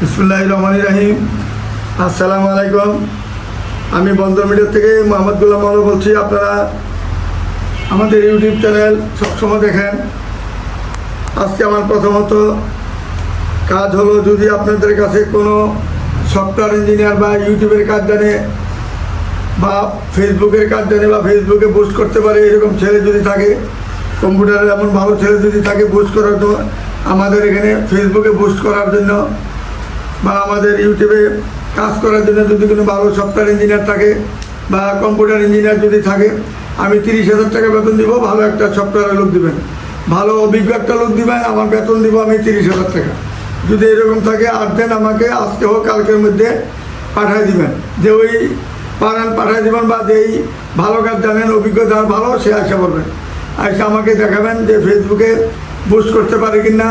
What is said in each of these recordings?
বিসমুল্লাহ রহমান রাহিম। আসসালামু আলাইকুম। আমি বন্দর মিডিয়া থেকে মোহাম্মদ গুলাম মালো বলছি, আপনারা আমাদের ইউটিউব চ্যানেল সবসময় দেখেন। আজকে আমার প্রথমত কাজ হলো, যদি আপনাদের কাছে কোনো সফটওয়্যার ইঞ্জিনিয়ার বা ইউটিউবের কাজ জানে বা ফেসবুকের কাজ জানে বা ফেসবুকে বুস্ট করতে পারে, এরকম ছেলে যদি থাকে কম্পিউটারে এমন ভালো ছেলে যদি থাকে বুস্ট করার তো আমাদের এখানে ফেসবুকে বুস্ট করার জন্য বা আমাদের ইউটিউবে কাজ করার জন্য যদি কোনো ভালো সফটওয়্যার ইঞ্জিনিয়ার থাকে বা কম্পিউটার ইঞ্জিনিয়ার যদি থাকে, আমি তিরিশ হাজার টাকা বেতন দিব, ভালো একটা সফটওয়্যারের লোক দিবেন। ভালো, অভিজ্ঞ একটা লোক দিবেন, আমার বেতন দিব আমি তিরিশ হাজার টাকা। যদি এরকম থাকে, আর দেন আমাকে আজকে হোক কালকের মধ্যে পাঠিয়ে দিবেন। যে ওই পারেন পাঠিয়ে দিবেন বা যেই ভালো কাজ জানেন অভিজ্ঞতা ভালো, সে আসা বলবেন আজকে আমাকে দেখাবেন যে ফেসবুকে বুস্ট করতে পারে কি না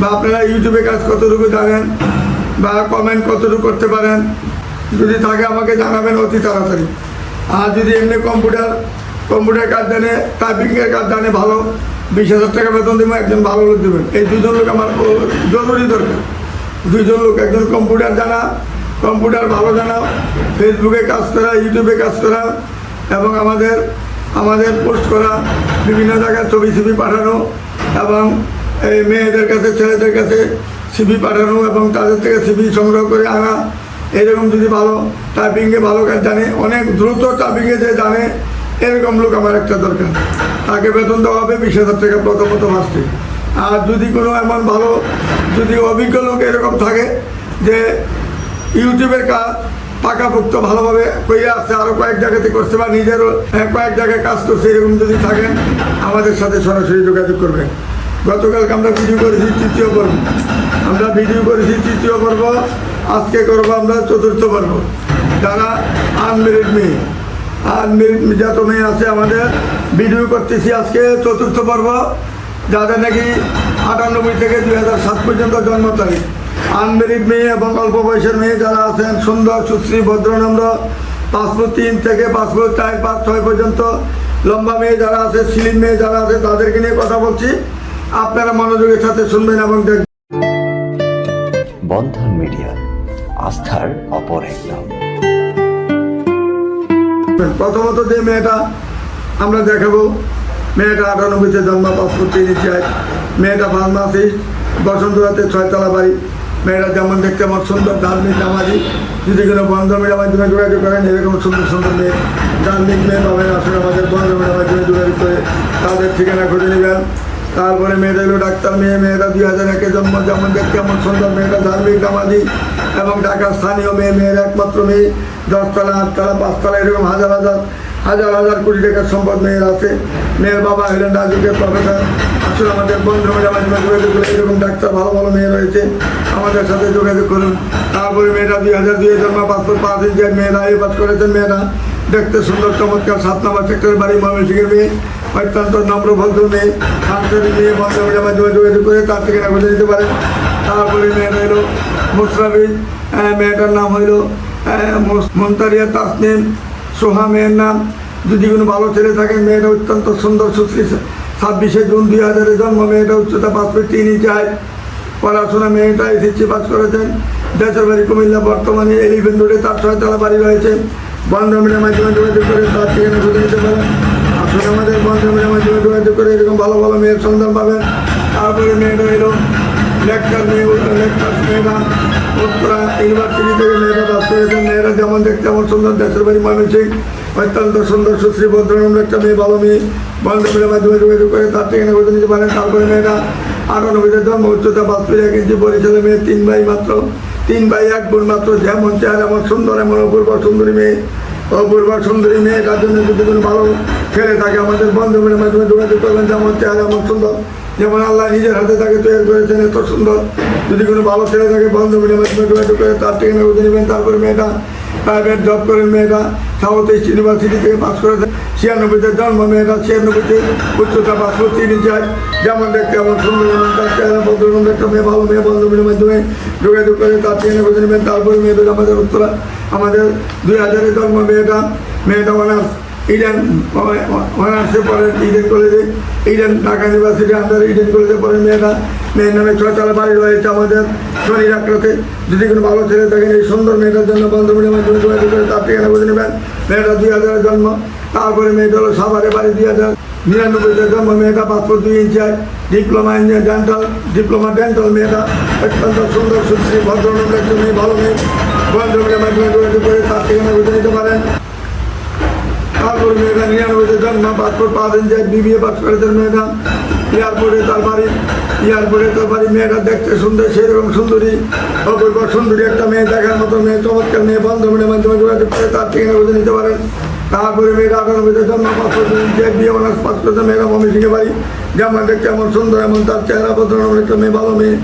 বা আপনারা ইউটিউবে কাজ কতটুকু জানেন বা কমেন্ট কতটুকু করতে পারেন? যদি থাকে আমাকে জানাবেন অতি তাড়াতাড়ি। আর যদি এমনি কম্পিউটার কম্পিউটার কাজ জানে টাইপিংয়ের কাজ জানে ভালো, বিশ হাজার টাকা বেতন দেবো, একজন ভালো লোক দেবেন। এই দুজন লোক আমার জরুরি দরকার। দুজন লোক, একজন কম্পিউটার জানা কম্পিউটার ভালো জানা ফেসবুকে কাজ করা ইউটিউবে কাজ করা, এবং আমাদের আমাদের পোস্ট করা, বিভিন্ন জায়গায় ছবি ছবি পাঠানো, এবং এই মেয়েদের কাছে, ছেলেদের কাছে সিবি পাঠানো এবং তাদের থেকে সিবি সংগ্রহ করে আনা। এরকম যদি ভালো টাইপিংয়ে ভালো কাজ জানে অনেক দ্রুত টাইপিংয়ে যে জানে এরকম লোক আমার একটা দরকার। তাকে বেতন দেওয়া হবে বিশ হাজার টাকা প্রথমত মাসে আর যদি কোনো এমন ভালো যদি অভিজ্ঞ লোক এরকম থাকে যে ইউটিউবের কাজ পাকাপোক্ত ভালোভাবে কইয়া আসছে আরও কয়েক জায়গাতে করছে বা নিজেরও আহ, কয়েক জায়গায় কাজ করছে এরকম যদি থাকেন আমাদের সাথে সরাসরি যোগাযোগ করবেন। গতকালকে আমরা ভিডিও করেছি তৃতীয় পর্ব। আমরা ভিডিও করেছি তৃতীয় পর্ব, আজকে করব আমরা চতুর্থ পর্ব। যারা আনমেরিড মেয়ে আনমেরিড যত মেয়ে আছে আমাদের, ভিডিও করতেছি আজকে চতুর্থ পর্ব। যাদের নাকি আটানব্বই থেকে দুই সাত পর্যন্ত জন্ম তারিখ। আনমেরিড মেয়ে এবং অল্প বয়সের মেয়ে যারা আছেন, সুন্দর, সুশ্রী ভদ্রনম্র পাঁচ ফুট তিন থেকে পাঁচ ফুট চার, পাঁচ, ছয় পর্যন্ত লম্বা মেয়ে যারা আছে সিলিম মেয়ে যারা আছে, তাদেরকে নিয়ে কথা বলছি। আপনারা মনোযোগের সাথে শুনবেন এবং দেখবেন। বন্ধন মিডিয়া, আস্থার অপর এক প্রথমত যে মেয়েটা আমরা দেখাবো, মেয়েটা আটানব্বইতে জন্ম পাসপোর্ট চাই মেয়েটা ফার্মাসিস্ট, বসন্তরাতে ছয়তলা বাড়ি। মেয়েরা যেমন দেখতে আমার সুন্দর ধার্মিক নামাজি। যদি কোনো বন্ধ মেয়ের মাধ্যমে যোগাযোগ করেন, এরকম সুন্দর সুন্দর মেয়ে। ধার্মিক মেয়ে পাবেন, আসলে আমাদের বন্ধ মেয়ের মাধ্যমে যোগাযোগ করে তাদের ঠিকানা খুঁজে নেবেন। তারপরে হলো ডাক্তার, মেয়ে মেয়েটা দুই হাজার একে জন্ম, যেমন দেখতে আমার সুন্দর মেয়েটা ধার্মিক নামাজি এবং ঢাকার স্থানীয় মেয়ে, মেয়ের একমাত্র মেয়ে, দশতলা, আটতলা, পাঁচতলা, এরকম হাজার হাজার হাজার হাজার কোটি টাকার সম্পদ মেয়ের আছে। মেয়ের বাবা হলেন রাজুকের প্রফেসর আসলে আমাদের বন্ধু মেয়েরা যোগাযোগ করে এরকম ডাক্তার, ভালো ভালো মেয়ে রয়েছে, আমাদের সাথে যোগাযোগ করুন। তারপরে মেয়েরা দুই হাজার দুই জন্ম পাসপোর্ট পাঁচ ইঞ্চের মেয়েরা এই পাস করেছেন মেয়েরা। দেখতে সুন্দর, চমৎকার, সাত নম্বর সেক্টরের বাড়ি ময়মনসিংহের মেয়ে। অত্যন্ত নম্র ভদ্র মেয়ে সাংসারিক মেয়ে বন্ধু মেয়েরা মাধ্যমে যোগাযোগ করে তার থেকে না খুঁজে দিতে পারেন তারপরে মেয়েটা হলো মুসরাবিদ মেয়েটার নাম হইল মন্তারিয়া তাসনিম, সোহা মেয়ের নাম। যদি কোনো ভালো ছেলে থাকে, মেয়েটা অত্যন্ত সুন্দর, সুশ্রী ছাব্বিশে জুন দুই হাজারে জন্ম, মেয়েটা উচ্চতা পাঁচ ফিট তিন ইঞ্চি height। পড়াশোনা মেয়েটা এসএসসি পাস করেছেন। দেশের বাড়ি কুমিল্লা বর্তমানে এলিভেন রোডে তার ছয়তলা বাড়ি রয়েছে। বন্ধমিনের মাধ্যমে যোগাযোগ করে তার ঠিকানা খুঁজে নিতে পারেন। আসলে আমাদের বন্ধমিনের মাধ্যমে যোগাযোগ করে এরকম ভালো ভালো মেয়ের সন্ধান পাবেন। তারপরে মেয়েটা এলো লেকচার মেয়ে লেকচার মেয়েরা উত্তরা ইউনিভার্সিটি থেকে মেয়েরা পাস করেছেন মেয়েরা যেমন দেখতে এমন সুন্দর, দেশের বাড়ি ময়মনসিং অত্যন্ত সুন্দর, সুশ্রী ভদ্রনম একটা মেয়ে, ভালো মেয়ে। বন্ধুমিলের মাধ্যমে যোগাযোগ করে তার ঠিকানা খুঁজে নিতে পারেন। তারপরে মেয়েরা আটানব্বইতে জন্ম উচ্চতা ফিট এক ইঞ্চি পরিচয় মেয়ে, তিন ভাই মাত্র। তিন ভাই, এক বোন মাত্র, যেমন চেহারা, এমন সুন্দর, এমন অপূর্ব, সুন্দরী মেয়ে। অপূর্ব সুন্দরী মেয়ে তার জন্য যদি কোনো ভালো ছেলে থাকে, আমাদের বন্ধুমিলের মাধ্যমে যোগাযোগ করবেন, যেমন চেহারা এমন সুন্দর, যেমন আল্লাহ নিজের হাতে তাকে তৈরি করেছেন, এত সুন্দর। যদি কোনো ভালো ছেলে থাকে বন্ধু মিলে মাধ্যমে যোগাযোগ করে তার থেকে নেবেন, তারপরে মেয়েটা প্রাইভেট জব করে মেয়েরা, সাউথ ইস্ট ইউনিভার্সিটি থেকে পাস করে ছিয়ানব্বইতে জন্ম মেয়েরা, ছিয়ানব্বইতে উচ্চতা পাস করতে যায় যেমন দেখতে আমার সুন্দর তার একটা মেয়ে, ভালো মেয়ে বান্ধবীর মাধ্যমে যোগাযোগ করে, তার ছিয়ানব্বই নেবেন তারপরে মেয়েদের আমাদের উত্তরা, আমাদের দুই হাজারে জন্ম মেয়েটা মেয়েটা অনার্স ইডেন অনার্সে পড়েন ইডেন কলেজে। Eden Dhaka university under Eden কলেজে পড়েন, মেয়েরা মেয়ের নামে ছয়তলা বাড়ি রয়েছে আমাদের শনি রাখতে যদি কোনো ভালো ছেলে থাকেন, এই সুন্দর মেয়েটার জন্য বন্ধুমিলের মাধ্যমে যোগাযোগ করে তার ঠিকানা বুঝে নেবেন। মেয়েটা দুই হাজারের জন্ম। তারপরে মেয়েটা হলো সাভারে বাড়ি দুই হাজার। নিরানব্বইতে জন্ম, মেয়েটা পাসপোর্ট দুই ইঞ্চি হয় diploma engineer dental diploma dental মেয়েটা। অত্যন্ত সুন্দর, সুশ্রী, ভদ্রলোক, একজন ভালো মেয়ে। বন্ধুমিলের মাধ্যমে যোগাযোগ করে তার ঠিকানা বুঝে নিতে পারেন। নিরানব্বইতে পাসপোর্ট ইঞ্চি হয় বিবিএ পাস করেছেন মেয়েটা এয়ারপোর্টে তার বাড়ি, এয়ারপোর্টে তার বাড়ি মেয়েটা দেখতে সুন্দর সেরকম সুন্দরী, অপূর্ব সুন্দরী একটা মেয়ে, দেখার মতো মেয়ে, চমৎকার মেয়ে বন্ধুমিলের মাধ্যমে তার ঠিকানা বুঝে নিতে পারেন। তারপরে মেয়েটা আটানব্বইতে জন্ম পাসপোর্ট যে বিয়ে অনার্স পাস করেছে মেয়েরা মমি শিখে পারি যেমন দেখতে এমন সুন্দর, এমন তার চেহারা পত্র একটা মেয়ে, ভালো মেয়ে।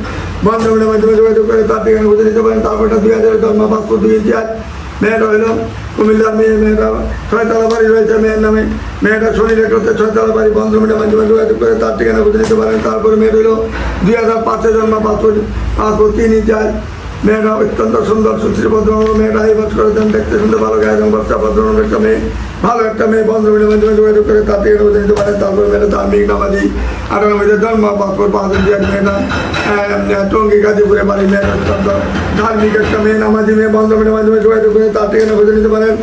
বন্ধুমিলের মাধ্যমে যোগাযোগ করে তার ঠিকানা বুঝে নিতে পারেন। তারপরটা দুই হাজারের জন্ম পাসপোর্ট দুই হয় মেয়েটা হইল কুমিল্লার মেয়ে, মেয়েটা ছয়তলা বাড়ি রয়েছে, মেয়ের নামে। মেয়েটা শনি রেখাতে ছয়তলা বাড়ি বন্ধ মিটে মাধ্যমে যোগাযোগ করে তার ঠিকানা বুঝে নিতে পারেন। তারপরে মেয়ে রইল দুই হাজার পাঁচে জন্ম পাসপোর্ট পাসপোর্ট তিন যায় মেয়েটা অত্যন্ত সুন্দর সুশ্রী ভদ্রনগর মেয়েটা এই বছর দেখতে শুনতে ভালো গায়ে এবং বাচ্চা ভদ্রনগর একটা মেয়ে, ভালো একটা মেয়ে, বন্ধ মিটে মাধ্যমে যোগাযোগ করে তাতে বুঝে নিতে পারে, তারপরে মেয়েটা ধার্মিক নামাজি আটানব্বইতে জন্ম বাপুর পাঁচজন দিয়ে মেয়েটা টঙ্গি, গাজীপুরে বাড়ি মেয়েটা অত্যন্ত ধার্মিক একটা মেয়ে, নামাজি মেয়ে, বন্ধ মিটে মাধ্যমে যোগাযোগ করে তাতে বুঝে নিতে পারেন।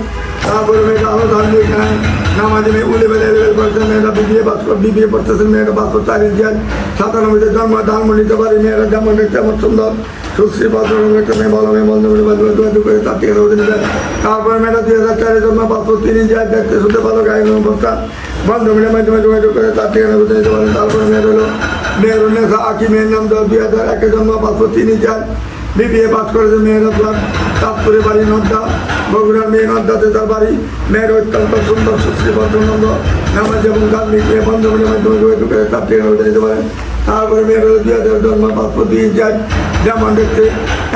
তারপরে মেয়েটা আরও ধার্মিক হ্যাঁ নামাজি মেয়ে উলে বেলে করছে মেয়েটা বিবিএ পাস বিবিএ পড়তেছেন মেয়েটা পাসপোর্ট চার ইন্ডিয়ান সাতানব্বইতে জন্ম ধার্ম নিতে পারি মেয়েরা যেমন তেমন সুন্দর। সুশ্রী ভদ্ররঙ একটা মেয়ে, ভালো মেয়ে বন্ধ মাধ্যমে যোগাযোগ করে তার ঠিকানা বুঝে নিতে তারপরে মেয়েটা দুই হাজার চারে জন্ম পাসপোর্ট তিন ইন্ডিয়ান দেখতে শুনতে ভালো, গায়ে অবস্থা। বন্ধ মিটে মাধ্যমে যোগাযোগ করে তার ঠিকানা বুঝে নিতে পারেন তারপরে মেয়ের হলো, মেয়ের নেশা, আঁকি, মেয়ের নাম দেওয়া দুই হাজার একে জন্ম পাসপোর্ট তিন ইন্ডিয়ান বিবিএ পাস করেছে মেয়েরা প্লাস তারপরে বাড়ি নদ্দা, বগুড়ার মেয়ে নদ্দাতে তার বাড়ি। মেয়ের অত্যন্ত সুন্দর সুশ্রী ভদ্রনন্দ নামাজ এবং ধার্মিক মেয়ে বন্ধুগুলির মাধ্যমে তার ট্রেন হতে নিতে পারেন। তারপরে মেয়ের দুই হাজার জন্ম পাসপোর্ট দিয়ে যায় যেমন দেখতে,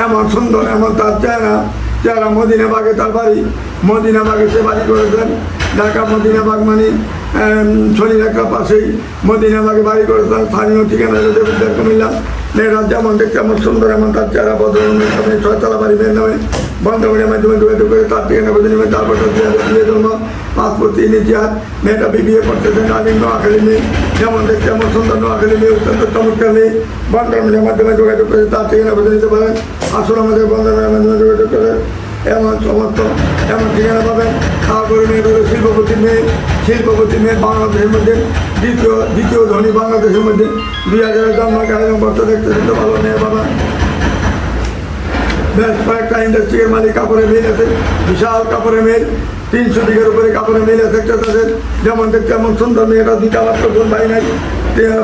এমন সুন্দর, এমন তার চেহারা। চেহারা মদিনা বাগে তার বাড়ি। মদিনা বাগে সে বাড়ি করেছেন। ঢাকা মদিনা বাগ মানে শনি রেখার পাশেই। মদিনা বাগে বাড়ি করেছেন। স্থানীয় ঠিকানা হলো দেবুদ্দার মেয়েরা যেমন দেখতে এমন সুন্দর এমন তার চেহারা বদলের ছয়তলা বাড়ি মাধ্যমে যোগাযোগ করে তার ঠিকানা বুঝে নেবেন তারপর তার বিয়ে বিয়ে জন্ম, পাসপোর্ট মেয়েটা বিবিএ করতেছেন আমি নোয়াখালী মেয়ে। যেমন দেখতে এমন সুন্দর নোয়াখালী অত্যন্ত চমৎকার মেয়ে। বন্ধনের মাধ্যমে যোগাযোগ করে তার ঠিকানা বুঝে নিতে পারেন। আসলে আমাদের মাধ্যমে যোগাযোগ করে এমন সমস্ত, এমন ঠিকানা পাবেন। তারপরে মেয়ে হলো শিল্পপতি মেয়ে শিল্পপতি মেয়ে বাংলাদেশের মধ্যে, দ্বিতীয় দ্বিতীয় ধনী বাংলাদেশের মধ্যে দুই হাজারের জন্ম কারণ বর্ত দেখতে শুনতে ভালো মেয়ে বাবা। বেশ কয়েকটা ইন্ডাস্ট্রির মালিক কাপড়ের মিল আছে, বিশাল কাপড়ের মিল, তিনশো বিঘের উপরে কাপড়ের মিল আছে একটা তাদের। যেমন দেখতে এমন সুন্দর মেয়েটা দুইটা মাত্র বোন ভাই নাই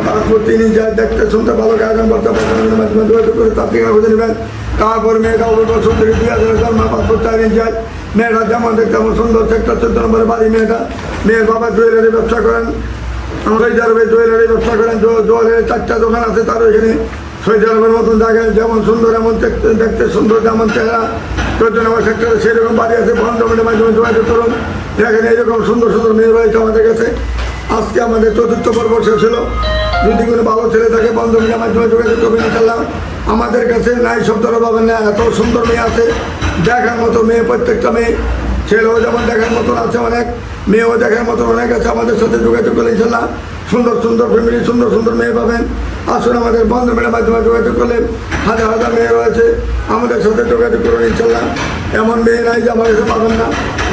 পাসপোর্ট তিনি যায় দেখতে শুনতে ভালো বর্তমানের মাধ্যমে যোগাযোগ করে তার বুঝে নেবেন। তারপর মেয়েটা অবশ্য সুন্দরী দুই হাজার জন্ম পাসপোর্ট চার ইঞ্চ যায় মেয়েটা যেমন দেখতে এমন সুন্দর সেক্টর চোদ্দ নম্বরে বাড়ি মেয়েটা মেয়ের বাবা জুয়েলারি ব্যবসা করেন। আমার আমাদের যারা জুয়েলারি ব্যবসা করেন। জুয়েলারি চারটা দোকান আছে তার ওইখানে। সৌদি আরবের মতন জায়গায় যেমন সুন্দর, এমন দেখতে দেখতে সুন্দর, যেমন চেহারা। চোদ্দ নম্বর সেক্টরে সেরকম বাড়ি আছে। বন্ধ মিলে মাধ্যমে যোগাযোগ করুন। দেখেন এইরকম সুন্দর সুন্দর মেয়ে রয়েছে আমাদের কাছে। আজকে আমাদের চতুর্থ পর্ব শেষ হলো। যদি কোনো ভালো ছেলে থাকে বন্ধ মিলে মাধ্যমে যোগাযোগ করবেন ইনশাল্লাহ আমাদের কাছে নাই শব্দটা পাবেন না এত সুন্দর মেয়ে আছে। দেখার মতো মেয়ে, প্রত্যেকটা মেয়ে ছেলেও যেমন দেখার মতন আছে অনেক, মেয়েও দেখার মতন অনেক আছে আমাদের সাথে যোগাযোগ করলে ইনশাল্লাহ সুন্দর সুন্দর ফ্যামিলি সুন্দর সুন্দর মেয়ে পাবেন। আসুন আমাদের বন্ধু মেয়ের মাধ্যমে যোগাযোগ করলে হাজার হাজার মেয়ে রয়েছে, আমাদের সাথে যোগাযোগ করুন ইনশাল্লাহ। এমন মেয়ে নাই যে আমাদের পাবেন না।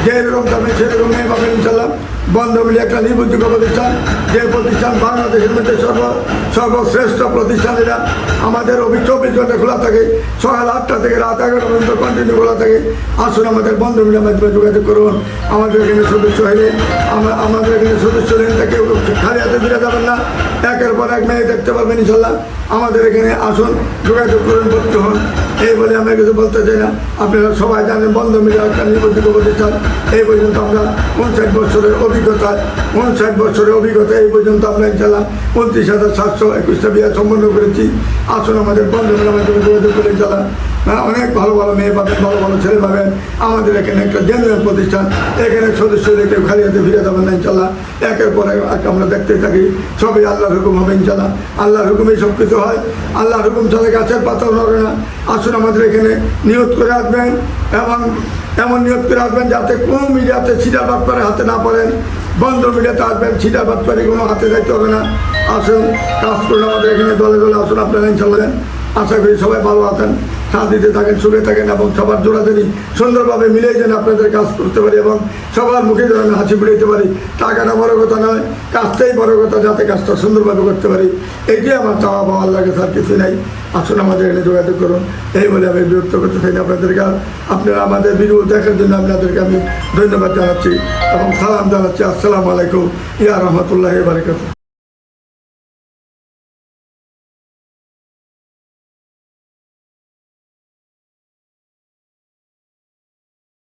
যে এরকম দামে সেরকম মেয়ে পাবেন ইনশাল্লাহ। বন্ধ মিলে একটা নির্ভরযোগ্য প্রতিষ্ঠান, যে প্রতিষ্ঠান বাংলাদেশের মধ্যে সর্ব, সর্বশ্রেষ্ঠ প্রতিষ্ঠান এটা আমাদের অভি চব্বিশ ঘণ্টা খোলা থাকে, সকাল আটটা থেকে রাত এগারোটা পর্যন্ত কন্টিনিউ খোলা থাকে। আসুন আমাদের বন্ধ মিলের মাধ্যমে যোগাযোগ করুন। আমাদের এখানে সদস্য হলে আমরা, আমাদের এখানে সদস্য হলেন তাকে খালি হাতে ফিরে যাবেন না। একের পর এক মেয়ে দেখতে পারবেন ইনশাল্লাহ। আমাদের এখানে আসুন, যোগাযোগ করুন ভর্তি হন। এই বলে আমরা কিছু বলতে চাই না। আপনারা সবাই জানেন বন্ধ মিলে একটা নির্বাচিত প্রতিষ্ঠান এই পর্যন্ত আমরা উনষাট বছরের অভিজ্ঞতা, উনষাট বছরের অভিজ্ঞতা এই পর্যন্ত আমরা ইনশাল্লাহ উনত্রিশ হাজার সাতশো একুশটা বিয়া সম্পন্ন করেছি। আসুন আমাদের বন্ধ মিলে আমাদের যোগাযোগ করে ইনশাল্লাহ হ্যাঁ অনেক ভালো ভালো মেয়ে পাবেন, ভালো ভালো ছেলে পাবেন। আমাদের এখানে একটা জেনুইন প্রতিষ্ঠান, এখানে সদস্যদের কেউ খালি হাতে ফিরে যাবেন না, ইনশাল্লাহ। একের পর আমরা দেখতে থাকি, সবই আল্লাহর হুকুম হবে, ইনশাল্লাহ। আল্লাহর হুকুমেই সব কিছু হয়। আল্লাহর হুকুম ছাড়া গাছের পাতাও নড়ে না। আসুন আমাদের এখানে নিয়োগ করে আসবেন এবং এমন নিয়োগ করে আসবেন যাতে কোনো মিডিয়াতে ছিটা করে হাতে না পড়েন। বন্ধ মিডিয়াতে আসবেন, ছিটা করে কোনো হাতে যাইতে হবে না। আসুন, কাজ করুন আমাদের এখানে, দলে দলে আসুন আপনারা, ইনশাল্লাহ। আশা করি সবাই ভালো আছেন। শান্তিতে থাকেন, সুখে থাকেন এবং সবার জোড়াজোড়ি সুন্দরভাবে মিলে যেন আপনাদের কাজ করতে পারি এবং সবার মুখে যেন হাসি ফুটাইতে পারি। টাকাটা বড় কথা নয়, কাজটাই বড় কথা যাতে কাজটা সুন্দরভাবে করতে পারি। এইটাই আমার চাওয়া পাওয়া লাগে স্যার কিছু নাই। আসুন আমাদের এখানে যোগাযোগ করুন। এই বলে আমি বিরক্ত করতে চাই না আপনাদেরকে। আর আপনারা আমাদের ভিডিও দেখার জন্য আপনাদেরকে আমি ধন্যবাদ জানাচ্ছি এবং সালাম জানাচ্ছি। আসসালামু আলাইকুম। ইয়া রহমতুল্লাহ বারকাত